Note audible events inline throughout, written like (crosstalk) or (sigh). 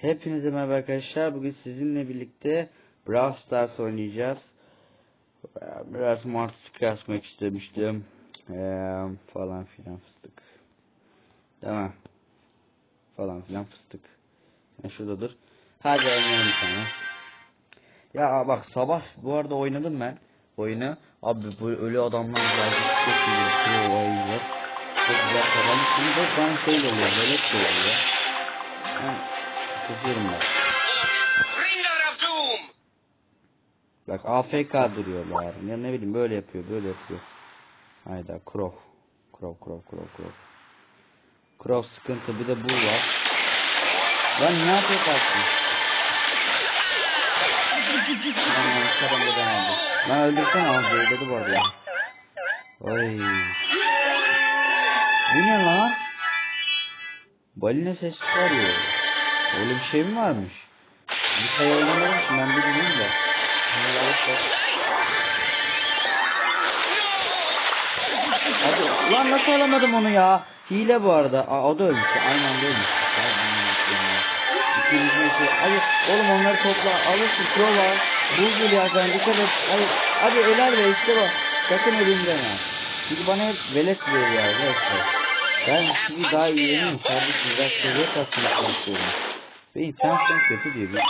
Hepinize merhaba arkadaşlar. Bugün sizinle birlikte Brawl Stars oynayacağız. Biraz mantık yazmak istemiştim. Ee, falan filan fıstık. Tamam. Falan filan fıstık. Ya şurada dur. Hadi oynayalım bir tane. Ya bak sabah bu arada oynadım ben oyunu. Abi bu ölü adamlar geldi. Çok iyi. Pro oyuncu. Çok güzel kazanmış. Şimdi ben şey oluyor. Şey oluyor. Kızıyorum! Bak AFK duruyorlar. Ya ne bileyim böyle yapıyor, böyle yapıyor. Hayda Crow. Crow, Crow, Crow, Crow. Crow sıkıntı bir de bu var. Lan ne yapıyor kalsın? Aman kadın da ben aldım. Lan öldürsene ama zehirledi bu arada ya. Oy. Bu ne lan? Balina sesi çıkarıyor. Öyle bir şey mi varmış? Bir şey oynamadım ki ben bilmiyorum da. Hadi lan nasıl alamadım onu ya? Hile bu arada. Aa, o da ölmüş. Aynı anda ölmüş. İkinci şey. Hayır oğlum onları topla. Alırsın pro var. Buz geliyor arkadan dikkat et. Hayır. Hadi öler be işte bak. Sakın öleyim deme. Çünkü bana hep velet veriyor arkadaşlar. Ben sizi daha iyi yeniyim. Kardeşim biraz seviye kasmak istiyorum. Ve internetten kötü diyor. Bir şey.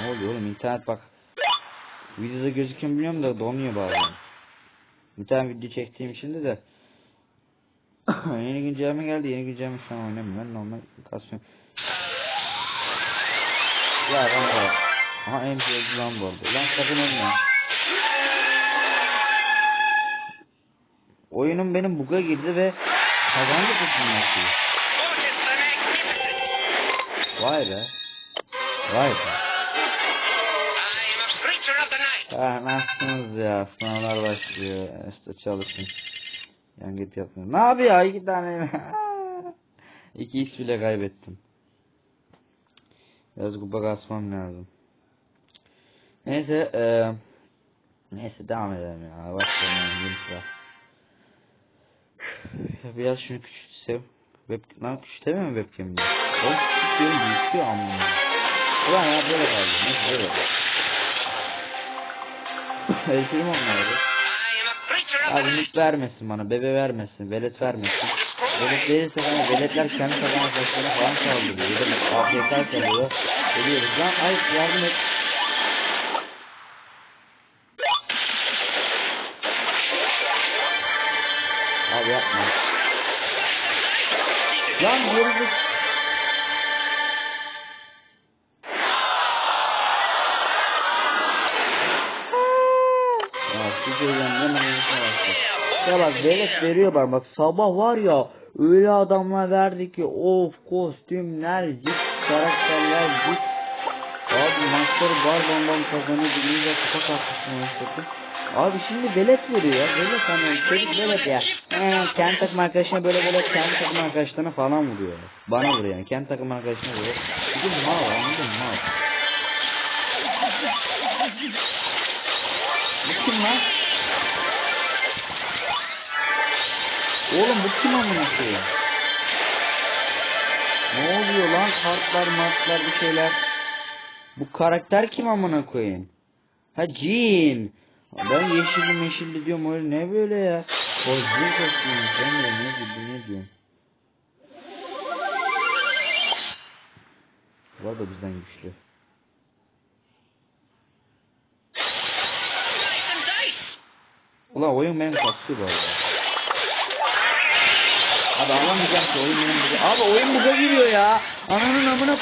Ne oluyor oğlum internet bak. Videoda gözüküyor mu bilmiyorum da donuyor bazen. Bir tane video çektiğim şimdi de (coughs) yeni güncelleme geldi. Yeni güncelleme şu an oynamıyorum. Ben normal kasıyorum. Ya ben de. Aha en sevdiğim lan bu arada. Lan sakın ölme. Oyunum benim buga girdi ve kazandı the Magnificent! Vay be. Vay be. I am a creature of the night! Ah nasılsınız ya? Sınavlar başlıyor. İşte çalışın. Yan git yapmıyorum. Ne yapıyor? İki tane. (laughs) İki x bile kaybettim. Biraz kupa kasmam lazım. Neyse eee Neyse devam edelim ya. Başlayalım sıra. Biraz şunu küçültsem. Web, lan küçültemiyor mu webcam'ini? Oğlum küçültüyorum büyütüyor amma. Ulan ya böyle kaldı. Nasıl böyle of the Abi nick vermesin bana, bebe vermesin, velet vermesin. Velet verirse bana veletler kendi kazan başlarına falan saldırıyor. Ya AFK kalıyor. Ölüyoruz lan. Ay yardım et. Abi yapma. Lan gerizek. Ya şu şeyden hemen yürüsene başla. Ya bak velet veriyor bak sabah var ya öyle adamlar verdi ki of kostümler cip karakterler cip Abi maçları bar bambam kazanıyor bilince kupa kalkmışsın başladı. Abi şimdi velet veriyor ya velet hani çocuk velet ya. Ee, kendi takım arkadaşına böyle böyle kendi takım arkadaşlarına falan vuruyor. Bana vuruyor yani kendi takım arkadaşına vuruyor. Çünkü mal anladın mı mal. Bu kim lan? Oğlum bu kim amına koyayım? Ne oluyor lan? Kartlar, martlar bir şeyler. Bu karakter kim amına koyayım? Ha Jean. Ben yeşilli meşilli diyorum öyle ne böyle ya? Jean kostümü sen de ne gibi ne diyorsun? Bu arada bizden güçlü. Ulan oyun benim kastı bu arada. Abi alamayacağım ki oyun benim buga. Abi oyun buga giriyor ya. Ananın amına.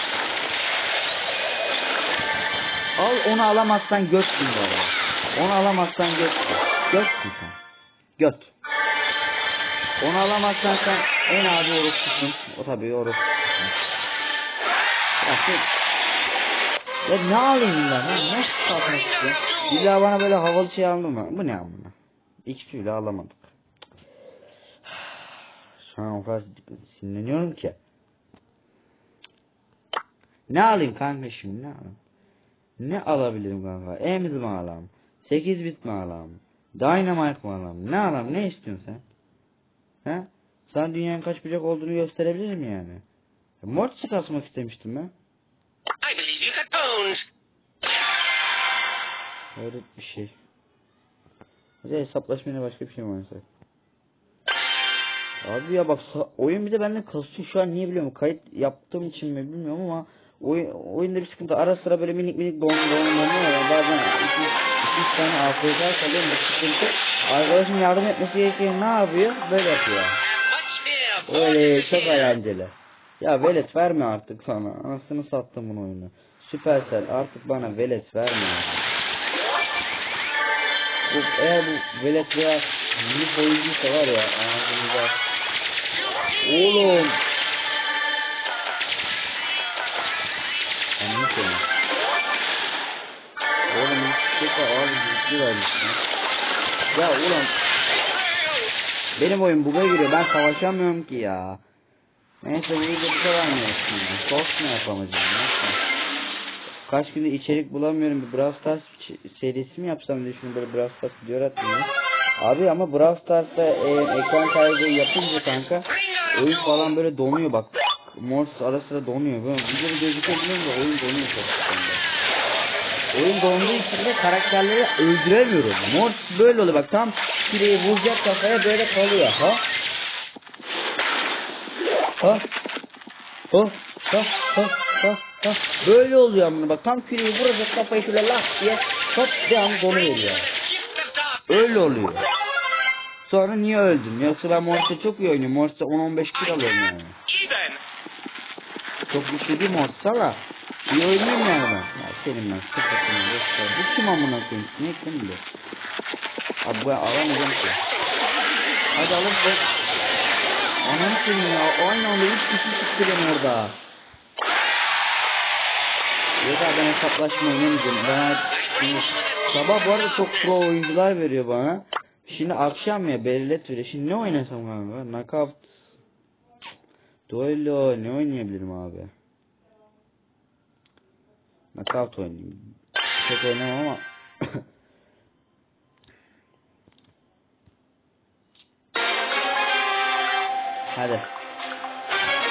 Al onu alamazsan götsün bu arada. Onu alamazsan götsün. Götsün sen. Göt. Onu alamazsan sen en adi orospusun. O tabii orospusun. Ya şey... Ya ne alayım ben? Ben ne satmak istiyorum? İlla bana böyle havalı şey aldırma. Bu ne amına? XP bile alamadık. Şu an o kadar sinirleniyorum ki. Ne alayım kanka şimdi ne alayım? Ne alabilirim kanka? Emz mi alayım? 8 bit mi alayım? Dynamite mı adam? Ne adam? Ne istiyorsun sen? He? Sen dünyanın kaç bucak olduğunu gösterebilir mi yani? E, Mortis'i kasmak istemiştim ben. I believe you got bones. Öyle bir şey. Hadi hesaplaşmayla başka bir şey mi oynasak? Abi ya bak oyun bir de benden kasıyor şu an niye biliyorum kayıt yaptığım için mi bilmiyorum ama oyun, oyunda bir sıkıntı. Ara sıra böyle minik minik donuyor ya bazen iki, iki üç tane AFK kalıyorum bu sıkıntı. Arkadaşım yardım etmesi gerekiyor. Ne yapıyor? Böyle yapıyor. Öyle çok eğlenceli. Ya velet verme artık sana. Anasını sattım bunu oyunu. Supercell artık bana velet verme. Bu, eğer bu velet veya minik oyuncuysa var ya ağzınıza. Oğlum. Ciddi vermiş ya. Ulan. Benim oyun buga giriyor. Ben savaşamıyorum ki ya. Neyse bu videoda bir şey vermiyor şimdi. Sos mu yapamayacağım? Neyse. Kaç gündür içerik bulamıyorum. Bir Brawl Stars serisi mi yapsam diye düşünüyorum. Böyle Brawl Stars video atmayayım. Abi ama Brawl Stars'ta e, ekran kaydı yapınca kanka oyun falan böyle donuyor bak. Morse ara sıra donuyor. Böyle videoda gözükebiliyor da oyun donuyor çok. Oyun donduğu için de karakterleri öldüremiyorum. Morse böyle oluyor bak tam küreği vuracak kafaya böyle kalıyor. Ha? Ha? Ha? Ha? Ha? Ha? Ha? Böyle oluyor amına bak tam küreği vuracak kafayı şöyle lak diye hop devamlı donuyor ya. Öyle oluyor. Sonra niye öldüm? Yoksa ben Morse'de çok iyi oynuyorum. Morse'de 10-15 kill alıyorum yani. Çok güçlü değil Morse ama iyi oynuyorum yani ben. Ya senin ben göster. Bu kim amına koyayım? Ne kim bilir? Abi ben alamayacağım ki. Hadi alırsın. Anam senin ya. Aynı anda üç kişi çıktı beni orada. Yok abi ben hesaplaşma oynamayacağım. Ben sabah bu arada çok pro oyuncular veriyor bana. Şimdi akşam ya belirlet veriyor. Şimdi ne oynasam kanka? Knockout. Duello ne oynayabilirim abi? Knockout oynayayım. Çok oynamam ama. (coughs) Hadi.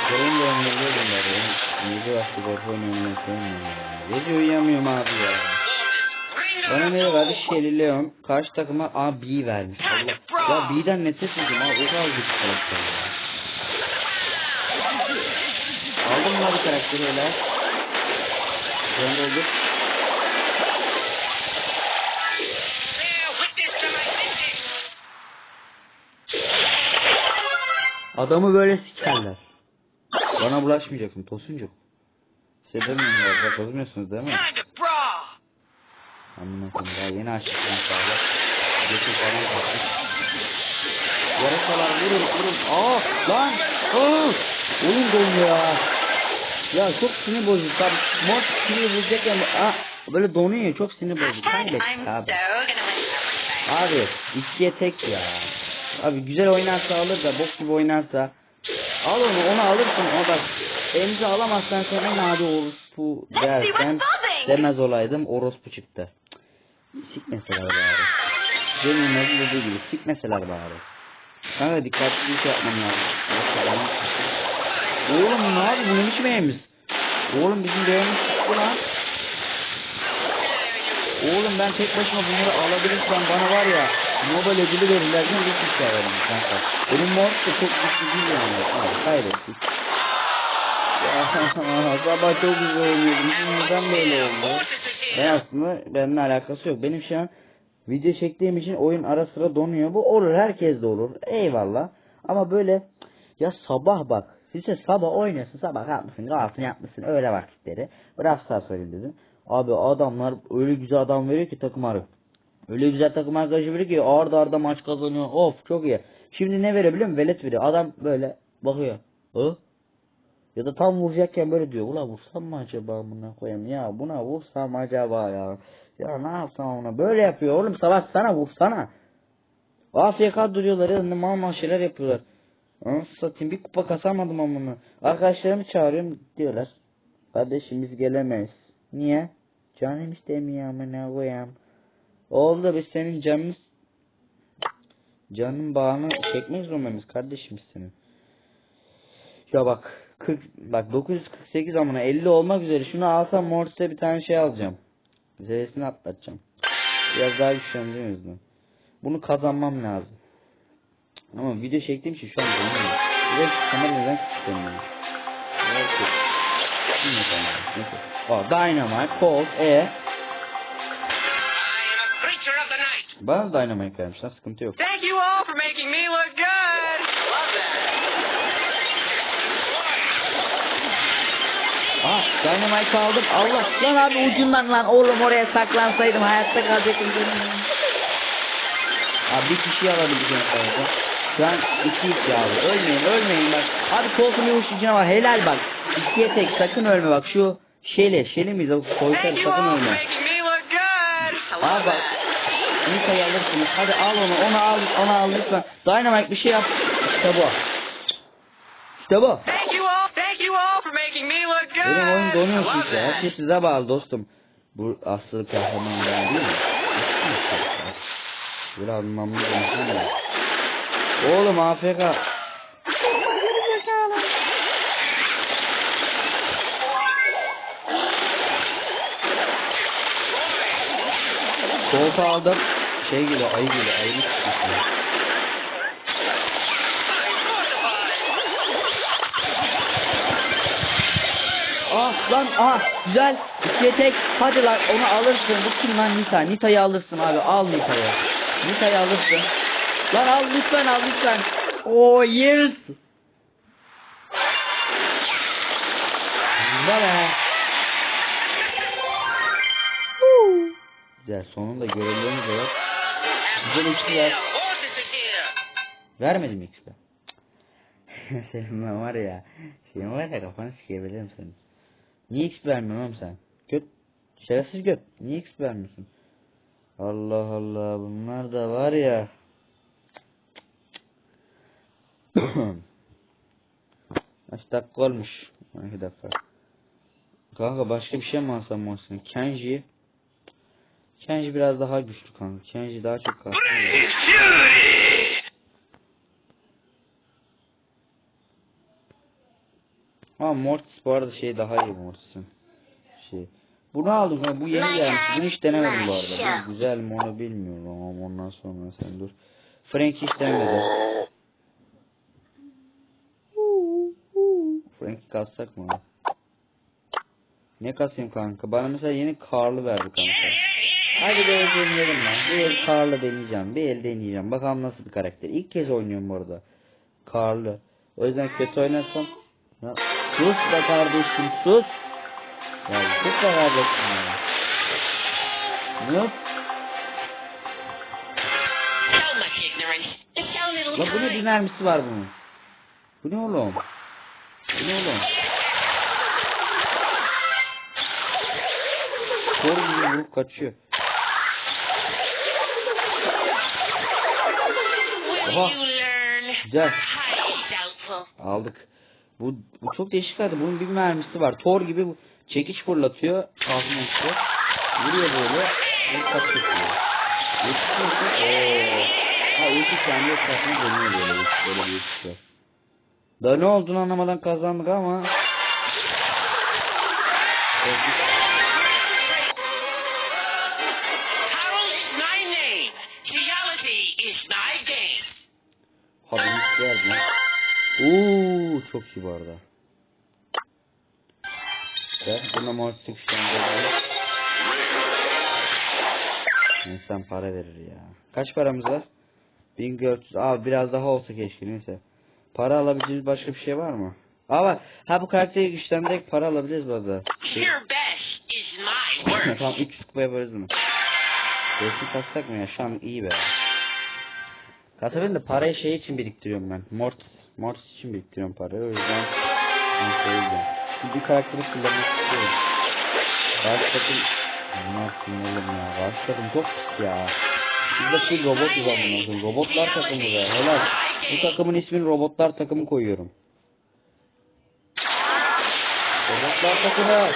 Gelin de oynayabilirim bari. Gece vakti golf oynamayı sevmiyorum ya. Gece uyuyamıyorum abi ya. Bana ne verdi Shelly Leon. Karşı takıma A B vermiş. Allah. Ya B'den nefret ediyorum abi. O kadar güçlü karakter ya. Aldım mı abi karakteri öyle? My thinking. Adamı böyle sikerler. Bana bulaşmayacaksın tosuncuk. Size demiyorum ya. Bozmuyorsunuz değil mi? Koyayım daha yeni açtık inşallah. Götür falan kalkmış. Yarasalar vurun vurun. Aa lan. Aa. Oyun donuyor ya. Ya çok sinir bozucu. Tabi mod sinir bozacak ya. Aa, böyle donuyor çok sinir bozucu. Kaybettik abi. Abi ikiye tek ya. Abi güzel oynarsa alır da bok gibi oynarsa. Al onu onu alırsın o da. Emzi alamazsan sen en adi orospu dersen demez olaydım orospu çıktı. Sikmeseler bari. Cem'in nasıl dediği gibi sikmeseler bari. Kanka dikkatli bir şey yapmam lazım. Oğlum ne abi bu ne biçim evimiz? Oğlum bizim devimiz çıktı lan. Oğlum ben tek başıma bunları alabilirsem bana var ya Nobel ödülü verirler değil mi? Hiç şey verin kanka. Benim mod da çok güçlü değil yani. Ha, kaybettik. Sabah (laughs) çok güzel oynuyordum. Şimdi neden böyle oldu? Ben aslında benimle alakası yok. Benim şu an video çektiğim için oyun ara sıra donuyor. Bu olur herkes de olur. Eyvallah. Ama böyle ya sabah bak. Size sabah oynasın sabah kalkmışsın kahvaltını yapmışsın öyle vakitleri. Biraz daha söyleyeyim dedim. Abi adamlar öyle güzel adam veriyor ki takım arı. Öyle güzel takım arkadaşı veriyor ki arda arda maç kazanıyor. Of çok iyi. Şimdi ne verebiliyor musun? Velet veriyor. Adam böyle bakıyor. Hı? Ya da tam vuracakken böyle diyor. Ula vursam mı acaba buna koyayım ya? Buna vursam acaba ya? Ya ne yapsam ona? Böyle yapıyor oğlum. Salak sana vursana. AFK duruyorlar ya. Mal mal şeyler yapıyorlar. Anasını satayım. Bir kupa kasamadım amına. Arkadaşlarımı çağırıyorum. Diyorlar. Kardeşim biz gelemeyiz. Niye? Canım istemiyor amına koyayım. Oldu biz senin canını Canın bağını çekmek zorundayız kardeşim senin. Ya bak 40 bak 948 amına 50 olmak üzere şunu alsam Mortis'e bir tane şey alacağım. Z'sini atlatacağım. Biraz daha güçleneceğim yüzden. Bunu kazanmam lazım. Ama video çektiğim için şu an bilmiyorum. Bir de şu kamera neden küçültemiyorum. Evet. Neyse tamam. Neyse. Aa, Dynamite, Colt, E. I am a creature of the night. Bana da Dynamite vermiş lan sıkıntı yok. Thank you all for making me look good. Love that. Aa Dynamite aldım. Allah lan abi ucundan lan oğlum oraya saklansaydım hayatta kalacaktım. Abi bir kişi en fazla. Şu an iki iki abi. Ölmeyin ölmeyin bak. Abi uç içine var helal bak. İkiye tek sakın ölme bak şu şeyle şeyle miyiz o koytar sakın ölme. Abi bak. Nika'yı alırsınız. Hadi al onu onu al onu al lütfen. Dynamite bir şey yap. İşte bu. İşte bu. Thank you all. Thank you all for making me look good. Benim oyun donuyor çünkü. Her şey size bağlı dostum. Bu aslı kahraman ben değil mi? Böyle anlamlı konuşsana. Oğlum AFK. Koltuğu aldım. Şey geliyor, ayı geliyor, ayını tutuyor. Ah lan ah güzel. İkiye tek. Hadi lan onu alırsın. Bu kim lan Nita? Nita'yı alırsın abi. Al Nita'yı. Nita'yı alırsın. Lan al lütfen al lütfen. Oh yes. Huu. Güzel sonunda görevlerimiz var. Güzel are here. Vermedim mi XP? (laughs) Senin ben var ya. Senin var ya kafanı sikebilirim senin. Niye XP vermiyorsun oğlum sen? Göt. Şerefsiz göt. Niye XP vermiyorsun? Allah Allah bunlar da var ya. (coughs) Kaç dakika olmuş? 12 dakika. Kanka başka bir şey mi alsam Mohsin? Kenji. Kenji biraz daha güçlü kanka. Kenji daha çok kalktı. Ama Mortis bu arada şey daha iyi Mortis'in. Şey. Bunu aldım kanka bu yeni gelmiş. Bunu hiç denemedim bu arada. Güzel mi onu bilmiyorum ama ondan sonra sen dur. Frank hiç denemedim. Kassak mı? Ne kasayım kanka? Bana mesela yeni Karl'ı verdi kanka. Hadi bir el deneyelim lan. Bir el Karl'ı deneyeceğim. Bir el deneyeceğim. Bakalım nasıl bir karakter. İlk kez oynuyorum bu arada. Karl'ı. O yüzden kötü oynarsam... Ya, sus be kardeşim sus. Ya sus be kardeşim ya. Yok. So much ignorance. It's so little La bu ne time. dinamisi var bunun? Bu ne oğlum? Ne oğlum? Kor gibi vurup kaçıyor. Oha. Güzel. Aldık. Bu, bu çok değişik hadi. Bunun bir mermisi var. Thor gibi çekiç fırlatıyor. Kalkın işte. Vuruyor böyle. Ve kaçıyor. Yetişiyorsun. Ooo. Ha ulti kendi etrafına dönüyor böyle. Böyle bir yetişiyor. Daha ne olduğunu anlamadan kazandık ama. Hiç geldi. Uuu çok iyi bu arada. Güzel. Buna mortik şu anda. İnsan para verir ya. Kaç paramız var? 1400. Abi biraz daha olsa keşke neyse. Para alabileceğimiz başka bir şey var mı? Bak. Ha bu karakteri güçlendirerek para alabiliriz worst. tamam 300 kupa yaparız mı? Resim kassak mı ya? Şu an iyi be. Kasabın da parayı şey için biriktiriyorum ben. Mortis. Mortis için biriktiriyorum parayı. O yüzden ben söyleyeceğim. Şimdi bir karakteri kullanmak istiyorum. Ne yapayım oğlum ya? Karşı takım çok pis ya. Biz de full robot uzanmıyorsun. Robotlar takımı be. Helal. Bu takımın ismini robotlar takımı koyuyorum. Robotlar takımı.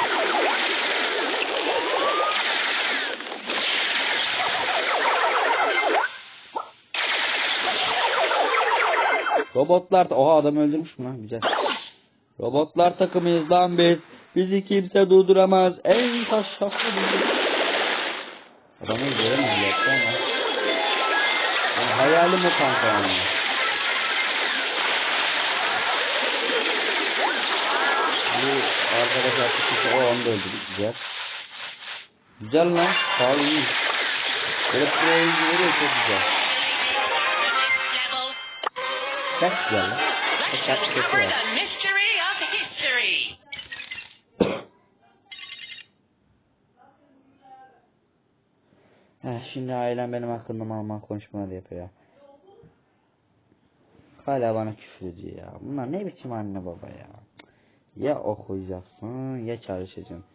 Robotlar oha adam öldürmüş mü güzel. Robotlar takımıyız lan biz. Bizi kimse durduramaz. En taşşaflı biz. Adamı göremem yaptı ama. Yani hayalim o kanka yani. Bu arkadaş artık o anda öldürdük güzel. Güzel lan. Sağ iyi. Böyle pro oyuncu veriyor çok güzel. Çok güzel lan. Çok mystery of history. Heh, şimdi ailem benim hakkında mal mal konuşmalar yapıyor. Hala bana küfür ediyor ya. Bunlar ne biçim anne baba ya. Ya okuyacaksın ya çalışacaksın.